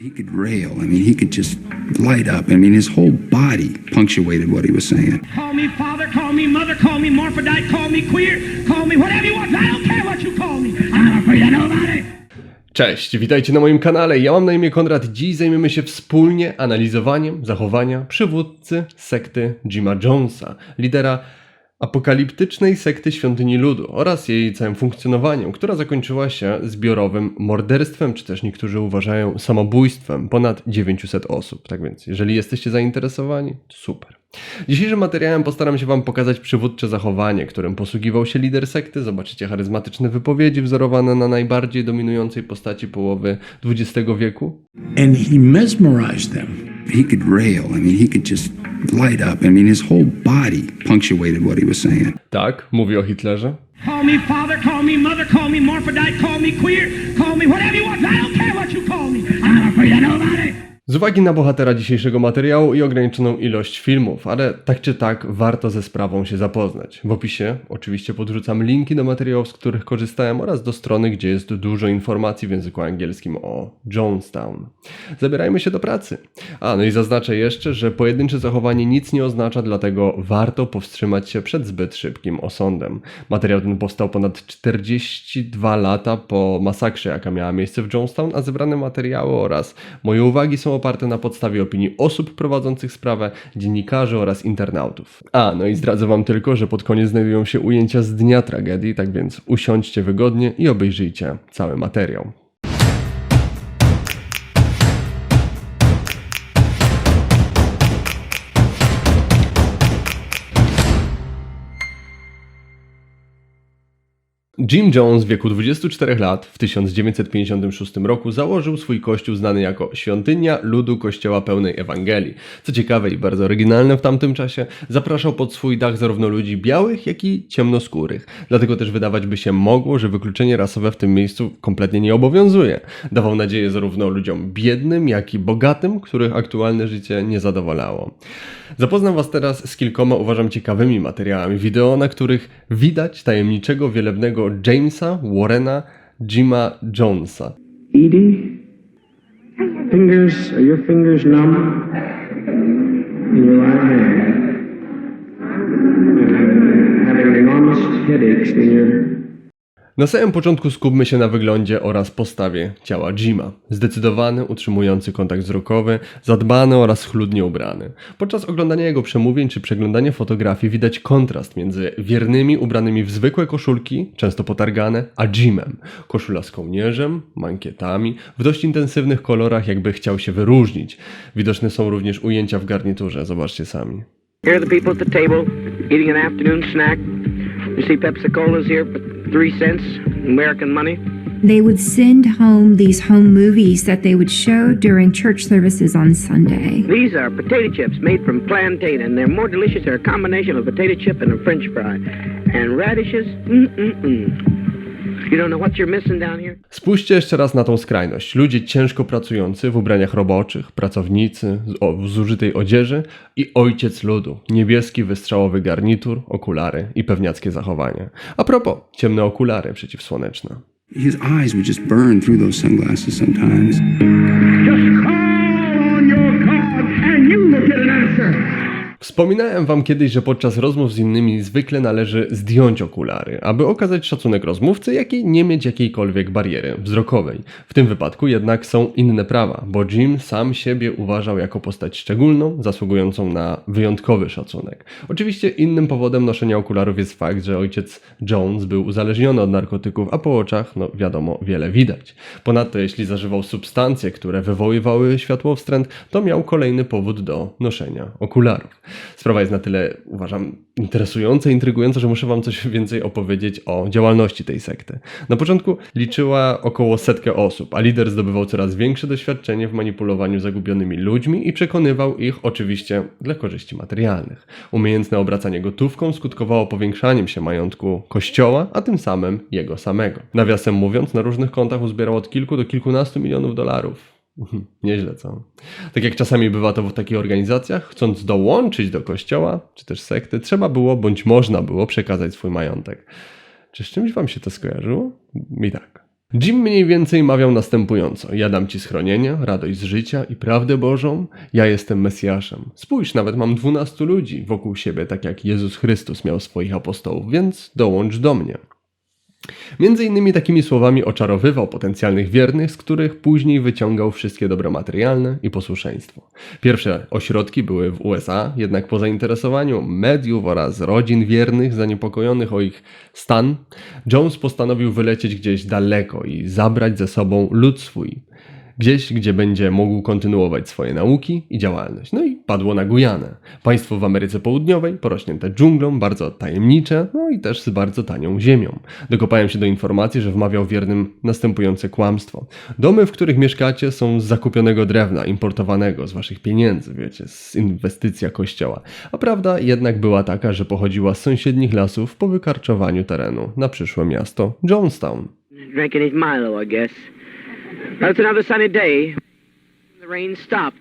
He could rail. I mean, he could just light up. I mean, his whole body punctuated what he was saying. Call me father, call me mother, call me morphodite, call me queer, call me whatever you want. I don't care what you call me. I'm not afraid of nobody. Cześć, witajcie na moim kanale. Ja mam na imię Konrad. Dziś zajmiemy się wspólnie analizowaniem zachowania przywódcy sekty Jima Jonesa, lidera apokaliptycznej sekty Świątyni Ludu oraz jej całym funkcjonowaniem, która zakończyła się zbiorowym morderstwem, czy też niektórzy uważają samobójstwem ponad 900 osób. Tak więc, jeżeli jesteście zainteresowani, super. Dzisiejszym materiałem postaram się Wam pokazać przywódcze zachowanie, którym posługiwał się lider sekty. Zobaczycie charyzmatyczne wypowiedzi wzorowane na najbardziej dominującej postaci połowy XX wieku. and he mesmerized them. He could rail. I mean, he could just light up. I mean, his whole body punctuated what he was saying. Tak, mówi o Hitlerze. Call me father, call me mother, call me morphodite, call me queer, call me whatever you want. I don't care what you call me. I'm not afraid of nobody. Z uwagi na bohatera dzisiejszego materiału i ograniczoną ilość filmów, ale tak czy tak warto ze sprawą się zapoznać. W opisie oczywiście podrzucam linki do materiałów, z których korzystałem oraz do strony, gdzie jest dużo informacji w języku angielskim o Jonestown. Zabierajmy się do pracy. A, no i zaznaczę jeszcze, że pojedyncze zachowanie nic nie oznacza, dlatego warto powstrzymać się przed zbyt szybkim osądem. Materiał ten powstał ponad 42 lata po masakrze, jaka miała miejsce w Jonestown, a zebrane materiały oraz moje uwagi są oparte na podstawie opinii osób prowadzących sprawę, dziennikarzy oraz internautów. A, no i zdradzę Wam tylko, że pod koniec znajdują się ujęcia z dnia tragedii, tak więc usiądźcie wygodnie i obejrzyjcie cały materiał. Jim Jones w wieku 24 lat w 1956 roku założył swój kościół znany jako Świątynia Ludu Kościoła Pełnej Ewangelii. Co ciekawe i bardzo oryginalne w tamtym czasie, zapraszał pod swój dach zarówno ludzi białych, jak i ciemnoskórych. Dlatego też wydawać by się mogło, że wykluczenie rasowe w tym miejscu kompletnie nie obowiązuje. Dawał nadzieję zarówno ludziom biednym, jak i bogatym, których aktualne życie nie zadowalało. Zapoznam Was teraz z kilkoma uważam ciekawymi materiałami wideo, na których widać tajemniczego, wielebnego Jamesa Warrena Jima Jonesa. Edie, fingers, are your fingers numb? In your right hand. Having enormous headaches in your Na samym początku skupmy się na wyglądzie oraz postawie ciała Jima. Zdecydowany, utrzymujący kontakt wzrokowy, zadbany oraz schludnie ubrany. Podczas oglądania jego przemówień czy przeglądania fotografii widać kontrast między wiernymi ubranymi w zwykłe koszulki, często potargane, a Jimem. Koszula z kołnierzem, mankietami, w dość intensywnych kolorach, jakby chciał się wyróżnić. Widoczne są również ujęcia w garniturze, zobaczcie sami. Here are the people at the table eating an afternoon snack. You see Pepsi Cola's here three cents, American money. They would send home these home movies that they would show during church services on Sunday. These are potato chips made from plantain, and they're more delicious. They're a combination of potato chip and a French fry. And radishes, mm-mm-mm. You don't Spójrzcie jeszcze raz na tą skrajność. Ludzie ciężko pracujący w ubraniach roboczych, pracownicy w zużytej odzieży i ojciec ludu. Niebieski wystrzałowy garnitur, okulary i pewniackie zachowanie. A propos, ciemne okulary przeciwsłoneczne. His eyes would just burn through those sunglasses sometimes. Wspominałem wam kiedyś, że podczas rozmów z innymi zwykle należy zdjąć okulary, aby okazać szacunek rozmówcy, jak i nie mieć jakiejkolwiek bariery wzrokowej. W tym wypadku jednak są inne prawa, bo Jim sam siebie uważał jako postać szczególną, zasługującą na wyjątkowy szacunek. Oczywiście innym powodem noszenia okularów jest fakt, że ojciec Jones był uzależniony od narkotyków, a po oczach, no wiadomo, wiele widać. Ponadto jeśli zażywał substancje, które wywoływały światłowstręt, to miał kolejny powód do noszenia okularów. Sprawa jest na tyle, uważam, interesująca, intrygująca, że muszę wam coś więcej opowiedzieć o działalności tej sekty. Na początku liczyła około setkę osób, a lider zdobywał coraz większe doświadczenie w manipulowaniu zagubionymi ludźmi i przekonywał ich oczywiście dla korzyści materialnych. Umiejętne obracanie gotówką skutkowało powiększaniem się majątku kościoła, a tym samym jego samego. Nawiasem mówiąc, na różnych kontach uzbierał od kilku do kilkunastu milionów dolarów. Mhm, Nieźle, co? Tak jak czasami bywa to w takich organizacjach, chcąc dołączyć do kościoła czy też sekty, trzeba było bądź można było przekazać swój majątek. Czy z czymś wam się to skojarzyło? Mi tak. Jim mniej więcej mawiał następująco: Ja dam ci schronienie, radość z życia i prawdę Bożą. Ja jestem Mesjaszem. Spójrz, nawet mam dwunastu ludzi wokół siebie, tak jak Jezus Chrystus miał swoich apostołów, więc dołącz do mnie. Między innymi takimi słowami oczarowywał potencjalnych wiernych, z których później wyciągał wszystkie dobra materialne i posłuszeństwo. Pierwsze ośrodki były w USA, jednak po zainteresowaniu mediów oraz rodzin wiernych zaniepokojonych o ich stan, Jones postanowił wylecieć gdzieś daleko i zabrać ze sobą lud swój. Gdzieś, gdzie będzie mógł kontynuować swoje nauki i działalność. No i padło na Gujanę. Państwo w Ameryce Południowej, porośnięte dżunglą, bardzo tajemnicze, no i też z bardzo tanią ziemią. Dokopałem się do informacji, że wmawiał wiernym następujące kłamstwo. Domy, w których mieszkacie są z zakupionego drewna, importowanego z waszych pieniędzy, wiecie, z inwestycja kościoła. A prawda jednak była taka, że pochodziła z sąsiednich lasów po wykarczowaniu terenu na przyszłe miasto Jonestown. Drinking his Milo, I guess. Well, it's another sunny day. The rain stopped.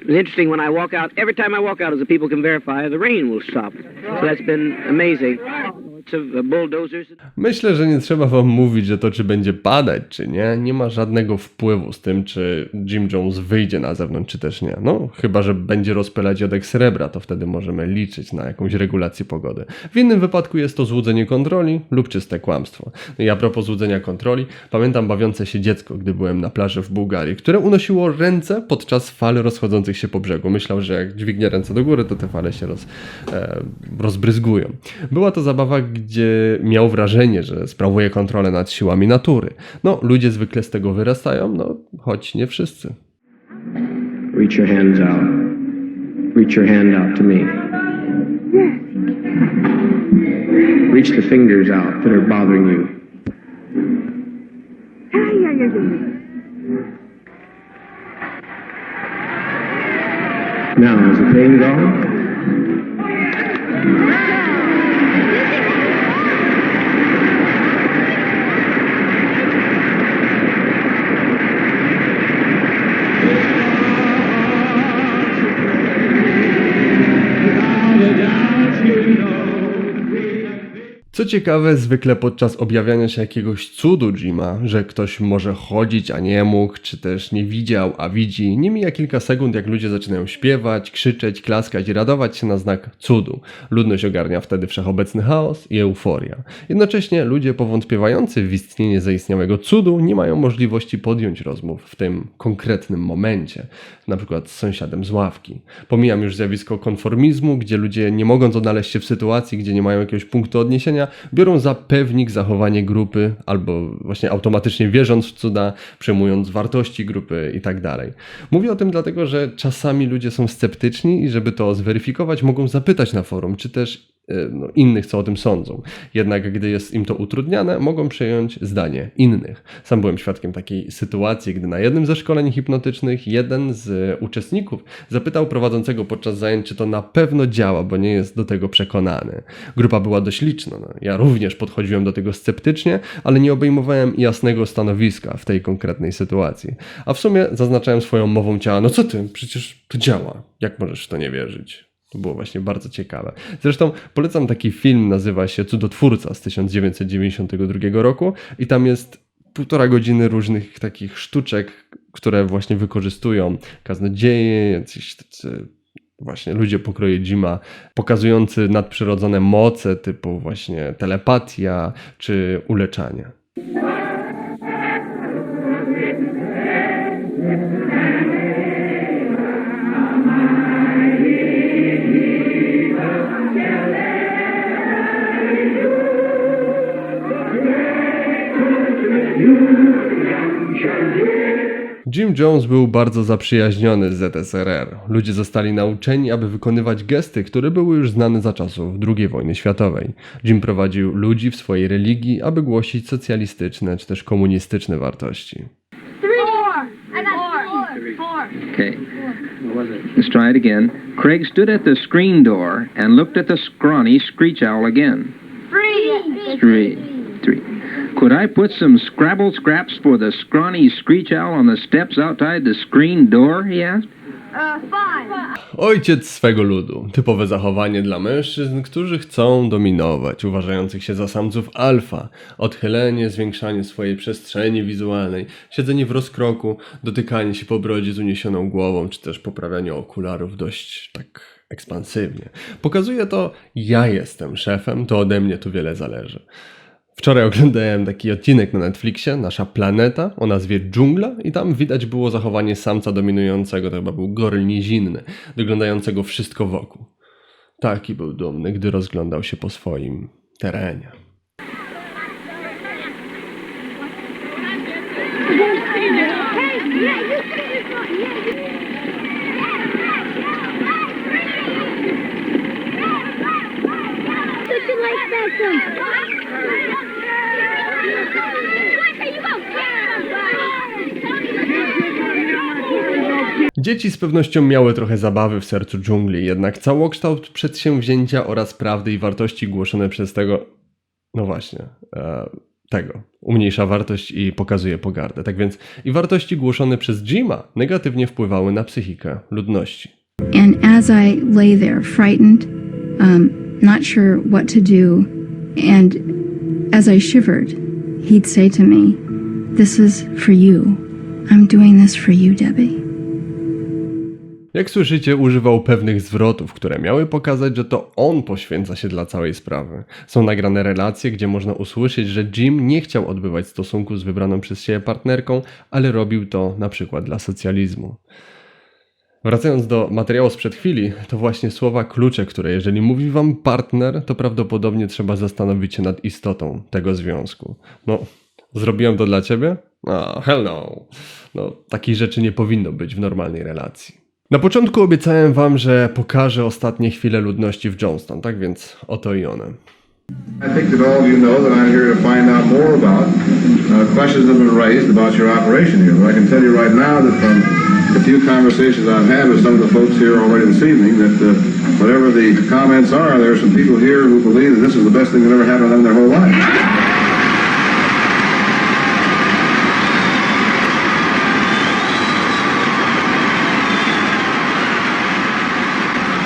It was interesting when I walk out. Every time I walk out, as the people can verify, the rain will stop. So that's been amazing. Myślę, że nie trzeba wam mówić, że to czy będzie padać, czy nie, nie ma żadnego wpływu z tym, czy Jim Jones wyjdzie na zewnątrz, czy też nie. No, chyba, że będzie rozpylać jodek srebra, to wtedy możemy liczyć na jakąś regulację pogody. W innym wypadku jest to złudzenie kontroli lub czyste kłamstwo. I a propos złudzenia kontroli, pamiętam bawiące się dziecko, gdy byłem na plaży w Bułgarii, które unosiło ręce podczas fal rozchodzących się po brzegu. Myślał, że jak dźwignie ręce do góry, to te fale się roz, e, rozbryzgują. Była to zabawa, gdzie miał wrażenie, że sprawuje kontrolę nad siłami natury. No, ludzie zwykle z tego wyrastają, no, choć nie wszyscy. Reach your hands out. Reach your hand out to me. Reach the fingers out that are bothering you. Now, is the pain gone? Ciekawe, zwykle podczas objawiania się jakiegoś cudu Jima, że ktoś może chodzić, a nie mógł, czy też nie widział, a widzi, nie mija kilka sekund, jak ludzie zaczynają śpiewać, krzyczeć, klaskać i radować się na znak cudu. Ludność ogarnia wtedy wszechobecny chaos i euforia. Jednocześnie ludzie powątpiewający w istnienie zaistniałego cudu nie mają możliwości podjąć rozmów w tym konkretnym momencie, na przykład z sąsiadem z ławki. Pomijam już zjawisko konformizmu, gdzie ludzie nie mogąc odnaleźć się w sytuacji, gdzie nie mają jakiegoś punktu odniesienia, biorą za pewnik zachowanie grupy, albo właśnie automatycznie wierząc w cuda, przyjmując wartości grupy i tak dalej. Mówię o tym dlatego, że czasami ludzie są sceptyczni i żeby to zweryfikować, mogą zapytać na forum, czy też no, innych, co o tym sądzą. Jednak gdy jest im to utrudniane, mogą przyjąć zdanie innych. Sam byłem świadkiem takiej sytuacji, gdy na jednym ze szkoleń hipnotycznych jeden z uczestników zapytał prowadzącego podczas zajęć, czy to na pewno działa, bo nie jest do tego przekonany. Grupa była dość liczna. No. Ja również podchodziłem do tego sceptycznie, ale nie obejmowałem jasnego stanowiska w tej konkretnej sytuacji. A w sumie zaznaczałem swoją mową ciała, no co ty, przecież to działa. Jak możesz w to nie wierzyć? To było właśnie bardzo ciekawe. Zresztą polecam taki film, nazywa się Cudotwórca z 1992 roku i tam jest półtora godziny różnych takich sztuczek, które właśnie wykorzystują kaznodzieje, jacyś tacy właśnie ludzie pokroju Jima, pokazujący nadprzyrodzone moce typu właśnie telepatia czy uleczanie. Jim Jones był bardzo zaprzyjaźniony z ZSRR. Ludzie zostali nauczeni, aby wykonywać gesty, które były już znane za czasów II wojny światowej. Jim prowadził ludzi w swojej religii, aby głosić socjalistyczne czy też komunistyczne wartości. Okay. Let's try it again. Craig stood at the screen door and looked at the scrawny screech owl again. Three. Three. Three. Could I put some Scrabble scraps for the scrawny screech owl on the steps outside the screen door? He asked. Uh. Ojciec swego ludu. Typowe zachowanie dla mężczyzn, którzy chcą dominować, uważających się za samców alfa. Odchylenie, zwiększanie swojej przestrzeni wizualnej, siedzenie w rozkroku, dotykanie się po brodzie z uniesioną głową, czy też poprawianie okularów dość tak ekspansywnie. Pokazuje to, ja jestem szefem, to ode mnie tu wiele zależy. Wczoraj oglądałem taki odcinek na Netflixie, Nasza Planeta, o nazwie Dżungla i tam widać było zachowanie samca dominującego, to chyba był goryl nizinny, doglądającego wszystko wokół. Taki był dumny, gdy rozglądał się po swoim terenie. Back some. Dzieci z pewnością miały trochę zabawy w sercu dżungli, jednak całokształt przedsięwzięcia oraz prawdy i wartości głoszone przez tego, no właśnie, e, tego, umniejsza wartość i pokazuje pogardę. Tak więc i wartości głoszone przez Jima negatywnie wpływały na psychikę ludności. And as I lay there, frightened, um, not sure what to do, and as I shivered, he'd say to me, This is for you. I'm doing this for you, Debbie. Jak słyszycie, używał pewnych zwrotów, które miały pokazać, że to on poświęca się dla całej sprawy. Są nagrane relacje, gdzie można usłyszeć, że Jim nie chciał odbywać stosunku z wybraną przez siebie partnerką, ale robił to na przykład dla socjalizmu. Wracając do materiału sprzed chwili, to właśnie słowa klucze, które jeżeli mówi wam partner, to prawdopodobnie trzeba zastanowić się nad istotą tego związku. No, zrobiłem to dla ciebie? A, hell no. No, takich rzeczy nie powinno być w normalnej relacji. Na początku obiecałem wam, że pokażę ostatnie chwile ludności w Johnston, tak więc oto i one. I think that all of you know that I'm here to find out more about uh, questions that have been raised about your operation here. But I can tell you right now that from the few conversations I've had with some of the folks here already this evening, that uh, whatever the comments are, there are some people here who believe that this is the best thing that ever happened to them in their whole life.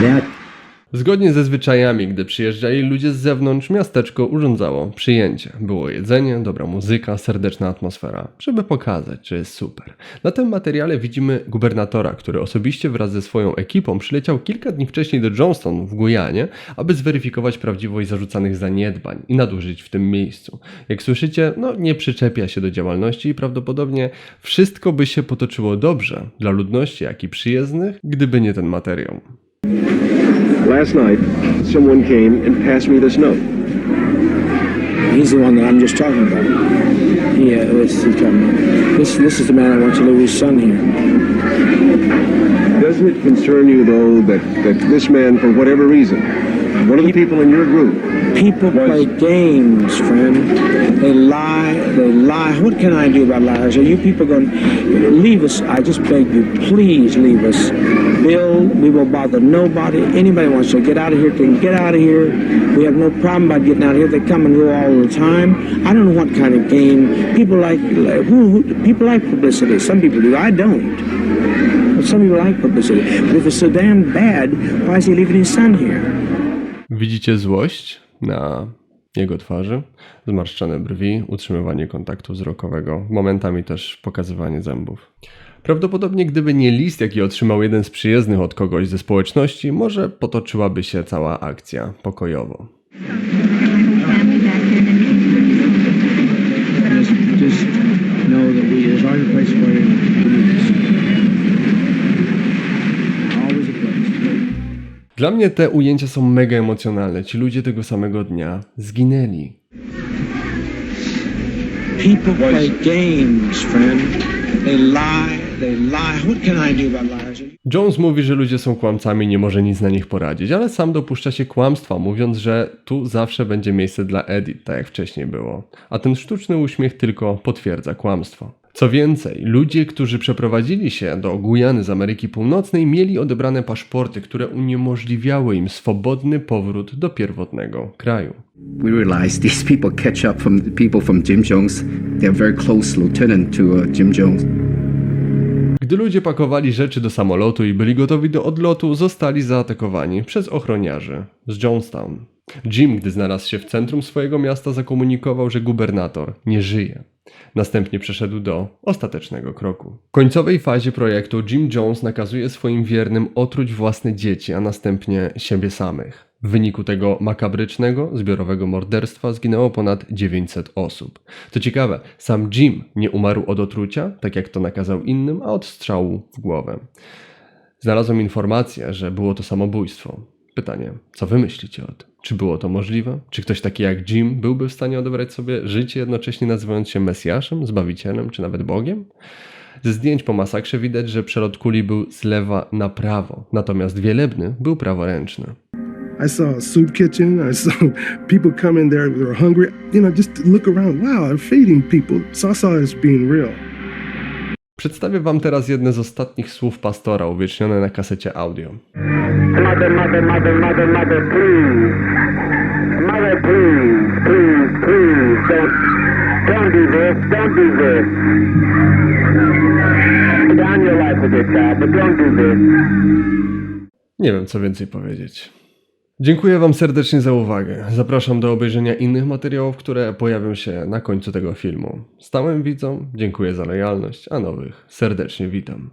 That Zgodnie ze zwyczajami, gdy przyjeżdżali ludzie z zewnątrz, miasteczko urządzało przyjęcie. Było jedzenie, dobra muzyka, serdeczna atmosfera, żeby pokazać, że jest super. Na tym materiale widzimy gubernatora, który osobiście wraz ze swoją ekipą przyleciał kilka dni wcześniej do Johnston w Gujanie, aby zweryfikować prawdziwość zarzucanych zaniedbań i nadużyć w tym miejscu. Jak słyszycie, no nie przyczepia się do działalności i prawdopodobnie wszystko by się potoczyło dobrze dla ludności, jak i przyjezdnych, gdyby nie ten materiał. Last night, someone came and passed me this note. He's the one that I'm just talking about. Yeah, this, about. This, this is the man I want to with his son here. Doesn't it concern you, though, that, that this man, for whatever reason, one of the people in your group, People play games, friend. They lie. They lie. What can I do about liars? Are you people going to leave us? I just beg you, please leave us. Bill, we will bother nobody. Anybody wants to get out of here can get out of here. We have no problem about getting out of here. They come and go all the time. I don't know what kind of game people like. Who, who people like publicity? Some people do. I don't. Some people like publicity. But if it's so damn bad, why is he leaving his son here? Widzicie złość na jego twarzy, zmarszczone brwi, utrzymywanie kontaktu wzrokowego, momentami też pokazywanie zębów. Prawdopodobnie gdyby nie list, jaki otrzymał jeden z przyjezdnych od kogoś ze społeczności, może potoczyłaby się cała akcja pokojowo. Dla mnie te ujęcia są mega emocjonalne. Ci ludzie tego samego dnia zginęli. People play games, friend. They lie. I? Jones mówi, że ludzie są kłamcami, nie może nic na nich poradzić, ale sam dopuszcza się kłamstwa, mówiąc, że tu zawsze będzie miejsce dla Edith, tak jak wcześniej było. A ten sztuczny uśmiech tylko potwierdza kłamstwo. Co więcej, ludzie, którzy przeprowadzili się do Gujany z Ameryki Północnej, mieli odebrane paszporty, które uniemożliwiały im swobodny powrót do pierwotnego kraju. We realized these people catch up from the people from Jim Jones. They're very close lieutenant to uh, Jim Jones. Gdy ludzie pakowali rzeczy do samolotu i byli gotowi do odlotu, zostali zaatakowani przez ochroniarzy z Jonestown. Jim, gdy znalazł się w centrum swojego miasta, zakomunikował, że gubernator nie żyje. Następnie przeszedł do ostatecznego kroku. W końcowej fazie projektu Jim Jones nakazuje swoim wiernym otruć własne dzieci, a następnie siebie samych. W wyniku tego makabrycznego, zbiorowego morderstwa zginęło ponad 900 osób. Co ciekawe, sam Jim nie umarł od otrucia, tak jak to nakazał innym, a od strzału w głowę. Znalazłem informację, że było to samobójstwo. Pytanie, co wy myślicie o tym? Czy było to możliwe? Czy ktoś taki jak Jim byłby w stanie odebrać sobie życie, jednocześnie nazywając się Mesjaszem, Zbawicielem, czy nawet Bogiem? Ze zdjęć po masakrze widać, że przelot kuli był z lewa na prawo, natomiast wielebny był praworęczny. I saw a soup kitchen. I saw people come in there, they were hungry. You know, just look around, wow, they're feeding people. So I saw it as being real. Przedstawię wam teraz jedne z ostatnich słów pastora uwiecznione na kasecie audio. Mother, mother, mother, mother, mother, please. Mother, please, please, please. Don't, don't do this. Don't do this. Down your life with child, but don't do this. Nie wiem, co więcej powiedzieć. Dziękuję Wam serdecznie za uwagę. Zapraszam do obejrzenia innych materiałów, które pojawią się na końcu tego filmu. Stałym widzom dziękuję za lojalność, a nowych serdecznie witam.